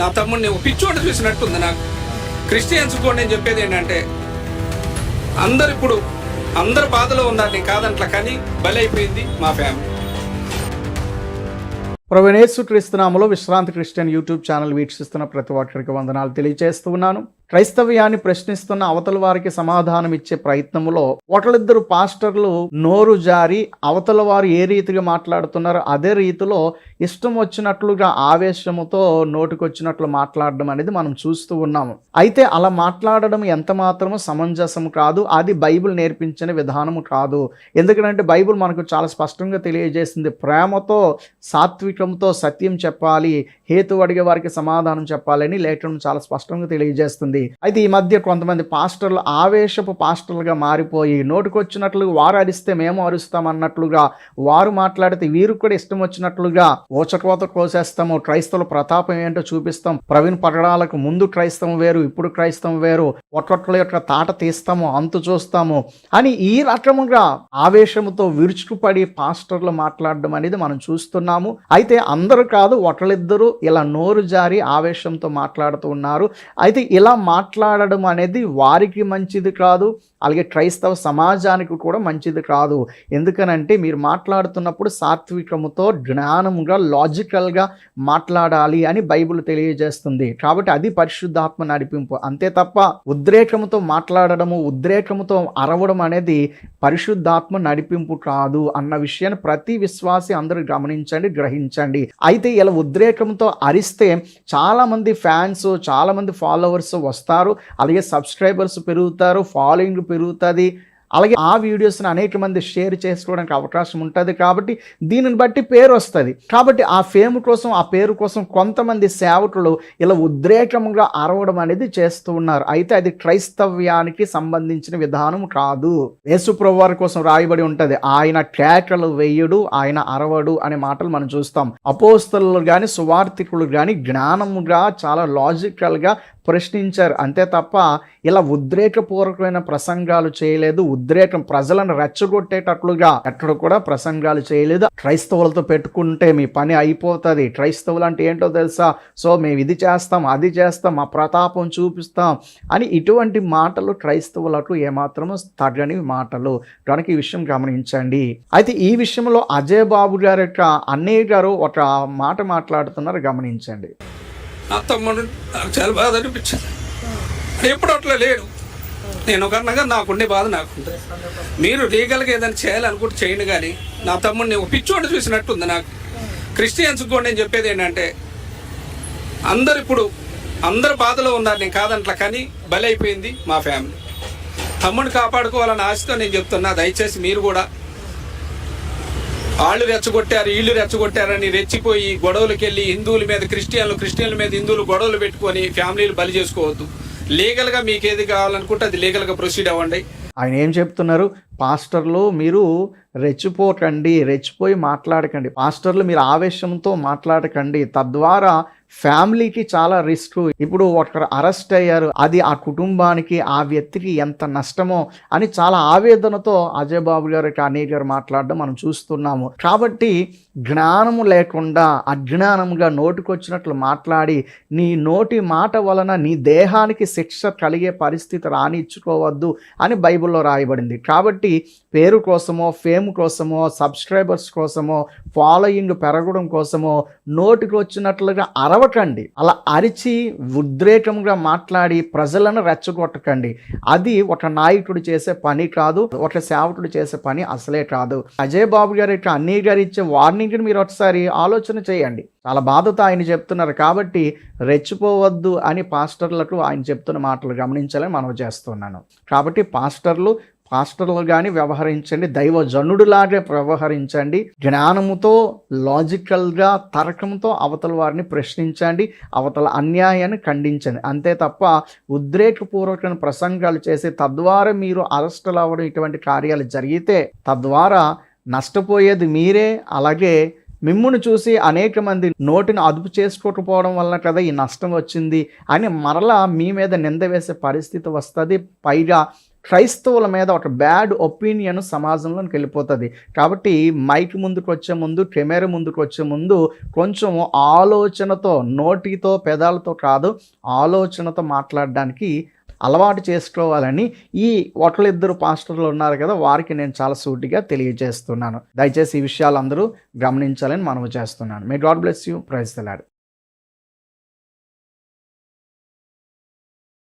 నా తమ్ముడిని ఒక పిచ్చోట చూసినట్టుంది నాకు. క్రిస్టియన్స్ కూడా నేను చెప్పేది ఏంటంటే అందరు ఇప్పుడు అందరు బాధలో ఉన్నారు నేను కాదంట్లా కానీ బలైపోయింది మా ఫ్యామిలీ. ప్రవీణేశు క్రీస్తునామలో విశ్రాంతి క్రిస్టియన్ యూట్యూబ్ ఛానల్ వీక్షిస్తున్న ప్రతి ఒక్కరికి వందనాలు తెలియజేస్తూ ఉన్నాను. క్రైస్తవ్యాన్ని ప్రశ్నిస్తున్న అవతల వారికి సమాధానం ఇచ్చే ప్రయత్నంలో ఒకళ్ళిద్దరు పాస్టర్లు నోరు జారి అవతల వారు ఏ రీతిగా మాట్లాడుతున్నారో అదే రీతిలో ఇష్టం వచ్చినట్లుగా ఆవేశముతో నోటికొచ్చినట్లు మాట్లాడడం అనేది మనం చూస్తూ ఉన్నాము. అయితే అలా మాట్లాడడం ఎంత మాత్రము సమంజసం కాదు అది బైబిల్ నేర్పించిన విధానము కాదు. ఎందుకంటే బైబిల్ మనకు చాలా స్పష్టంగా తెలియజేస్తుంది ప్రేమతో సాత్వికంతో సత్యం చెప్పాలి హేతు అడిగే వారికి సమాధానం చెప్పాలని లేఖనం చాలా స్పష్టంగా తెలియజేస్తుంది. అయితే ఈ మధ్య కొంతమంది పాస్టర్లు ఆవేశపు పాస్టర్లుగా మారిపోయి నోటికొచ్చినట్లుగా వారు అరిస్తే మేము అరుస్తాం అన్నట్లుగా వారు మాట్లాడితే వీరు కూడా ఇష్టం వచ్చినట్లుగా ఓచకోత కోసేస్తాము. క్రైస్తవుల ప్రతాపం ఏంటో చూపిస్తాం. ప్రవీణ్ పట్టడాలకు ముందు క్రైస్తవం వేరు ఇప్పుడు క్రైస్తవం వేరు. ఒక్కొక్కల యొక్క తాట తీస్తాము అంతు చూస్తాము అని ఈ రకముగా ఆవేశంతో విరుచుకుపడి పాస్టర్లు మాట్లాడడం అనేది మనం చూస్తున్నాము. అయితే అందరూ కాదు ఒకళ్ళిద్దరూ ఇలా నోరు జారి ఆవేశంతో మాట్లాడుతూ ఉన్నారు. అయితే ఇలా మాట్లాడడం అనేది వారికి మంచిది కాదు అలాగే క్రైస్తవ సమాజానికి కూడా మంచిది కాదు. ఎందుకనంటే మీరు మాట్లాడుతున్నప్పుడు సాత్వికముతో జ్ఞానముగా లాజికల్గా మాట్లాడాలి అని బైబిల్ తెలియజేస్తుంది. కాబట్టి అది పరిశుద్ధాత్మ నడిపింపు. అంతే తప్ప ఉద్రేకముతో మాట్లాడడము ఉద్రేకముతో అరవడం అనేది పరిశుద్ధాత్మ నడిపింపు కాదు అన్న విషయాన్ని ప్రతి విశ్వాసి అందరూ గమనించండి గ్రహించండి. అయితే ఇలా ఉద్రేకంతో అరిస్తే చాలామంది ఫ్యాన్స్ చాలా మంది ఫాలోవర్స్ వస్తారు అలాగే సబ్స్క్రైబర్స్ పెరుగుతారు ఫాలోయింగ్ పెరుగుతుంది. అలాగే ఆ వీడియోస్ని అనేక మంది షేర్ చేసుకోవడానికి అవకాశం ఉంటుంది కాబట్టి దీనిని బట్టి పేరు వస్తుంది. కాబట్టి ఆ ఫేమ్ కోసం ఆ పేరు కోసం కొంతమంది సేవకులు ఇలా ఉద్రేకంగా అరవడం అనేది చేస్తూ ఉన్నారు. అయితే అది క్రైస్తవ్యానికి సంబంధించిన విధానం కాదు. యేసుప్రభు వారి కోసం రాయబడి ఉంటుంది. ఆయన కేకలు వేయుడు ఆయన అరవడు అనే మాటలు మనం చూస్తాం. అపోస్తలు కానీ సువార్థికులు కానీ జ్ఞానముగా చాలా లాజికల్గా ప్రశ్నించారు. అంతే తప్ప ఇలా ఉద్రేకపూర్వకమైన ప్రసంగాలు చేయలేదు ఉద్రేకం ప్రజలను రెచ్చగొట్టేటట్లుగా ఎక్కడ కూడా ప్రసంగాలు చేయలేదు. క్రైస్తవులతో పెట్టుకుంటే మీ పని అయిపోతుంది. క్రైస్తవులు అంటే ఏంటో తెలుసా? సో మేము ఇది చేస్తాం అది చేస్తాం మా ప్రతాపం చూపిస్తాం అని ఇటువంటి మాటలు క్రైస్తవులకు ఏమాత్రము తగని మాటలు. కనుక ఈ విషయం గమనించండి. అయితే ఈ విషయంలో అజయ్ బాబు గారి యొక్క అన్నయ్య గారు ఒక మాట మాట్లాడుతున్నారు. గమనించండి. నా తమ్ముడు నాకు చాలా బాధ అనిపించింది. ఎప్పుడు అట్లా లేడు. నేను ఒక నాకుండే బాధ నాకుంది. మీరు లీగల్గా ఏదైనా చేయాలనుకుంటే చేయండి కానీ నా తమ్ముడిని ఒక పిచ్చోట చూసినట్టుంది నాకు. క్రిస్టియన్స్ కూడా నేను చెప్పేది ఏంటంటే అందరు ఇప్పుడు అందరు బాధలో ఉన్నారు నేను కాదంట్లా కానీ బలైపోయింది మా ఫ్యామిలీ. తమ్ముడిని కాపాడుకోవాలని ఆశతో నేను చెప్తున్నా దయచేసి మీరు కూడా వాళ్ళు రెచ్చగొట్టారు వీళ్ళు రెచ్చగొట్టారని రెచ్చిపోయి గొడవలకు వెళ్ళి హిందువుల మీద క్రిస్టియన్లు క్రిస్టియన్ల మీద హిందువులు గొడవలు పెట్టుకొని ఫ్యామిలీలు బలి చేసుకోవద్దు. లీగల్గా మీకు ఏది కావాలనుకుంటే అది లీగల్గా ప్రొసీడ్ అవ్వండి. ఆయన ఏం చెప్తున్నారు? పాస్టర్లు మీరు రెచ్చిపోకండి రెచ్చిపోయి మాట్లాడకండి. పాస్టర్లు మీరు ఆవేశంతో మాట్లాడకండి. తద్వారా ఫ్యామిలీకి చాలా రిస్క్. ఇప్పుడు ఒకరు అరెస్ట్ అయ్యారు అది ఆ కుటుంబానికి ఆ వ్యక్తికి ఎంత నష్టమో అని చాలా ఆవేదనతో అజయ్ బాబు గారు అనిల్ గారు మాట్లాడడం మనం చూస్తున్నాము. కాబట్టి జ్ఞానము లేకుండా అజ్ఞానముగా నోటికొచ్చినట్లు మాట్లాడి నీ నోటి మాట వలన నీ దేహానికి శిక్ష కలిగే పరిస్థితి రానిచ్చుకోవద్దు అని బైబిల్లో రాయబడింది. కాబట్టి పేరు కోసమో ఫేమ్ కోసమో సబ్స్క్రైబర్స్ కోసమో ఫాలోయింగ్ పెరగడం కోసమో నోటికి వచ్చినట్లుగా అరవకండి అలా అరిచి ఉద్రేకంగా మాట్లాడి ప్రజలను రెచ్చగొట్టకండి. అది ఒక నాయకుడు చేసే పని కాదు ఒక సేవకుడు చేసే పని అసలే కాదు. అజయ్ బాబు గారి యొక్క అన్నీ గారు ఇచ్చే వార్నింగ్ని మీరు ఒకసారి ఆలోచన చేయండి. చాలా బాధతో ఆయన చెప్తున్నారు కాబట్టి రెచ్చిపోవద్దు అని పాస్టర్లకు ఆయన చెప్తున్న మాటలు గమనించాలని మనం చేస్తున్నాను. కాబట్టి పాస్టర్లు పాస్టర్లు కానీ వ్యవహరించండి దైవజనుడులాగే వ్యవహరించండి జ్ఞానముతో లాజికల్గా తర్కంతో అవతల వారిని ప్రశ్నించండి అవతల అన్యాయాన్ని ఖండించండి. అంతే తప్ప ఉద్రేకపూర్వకమైన ప్రసంగాలు చేసి తద్వారా మీరు అరెస్టులు అవ్వడం ఇటువంటి కార్యాలు జరిగితే తద్వారా నష్టపోయేది మీరే. అలాగే మిమ్మును చూసి అనేక మంది నోటిని అదుపు చేసుకోకపోవడం వలన కదా ఈ నష్టం వచ్చింది అని మరలా మీ మీద నింద వేసే పరిస్థితి వస్తుంది. పైగా క్రైస్తవుల మీద ఒక బ్యాడ్ ఒపీనియన్ సమాజంలోకి వెళ్ళిపోతుంది. కాబట్టి మైక్ ముందుకు వచ్చే ముందు కెమెరా ముందుకు వచ్చే ముందు కొంచెం ఆలోచనతో నోటితో పెదాలతో కాదు ఆలోచనతో మాట్లాడడానికి అలవాటు చేసుకోవాలని ఈ ఒకళ్ళిద్దరు పాస్టర్లు ఉన్నారు కదా వారికి నేను చాలా సూటిగా తెలియజేస్తున్నాను. దయచేసి ఈ విషయాలు అందరూ గమనించాలని మనవి చేస్తున్నాను. May God bless you praise the Lord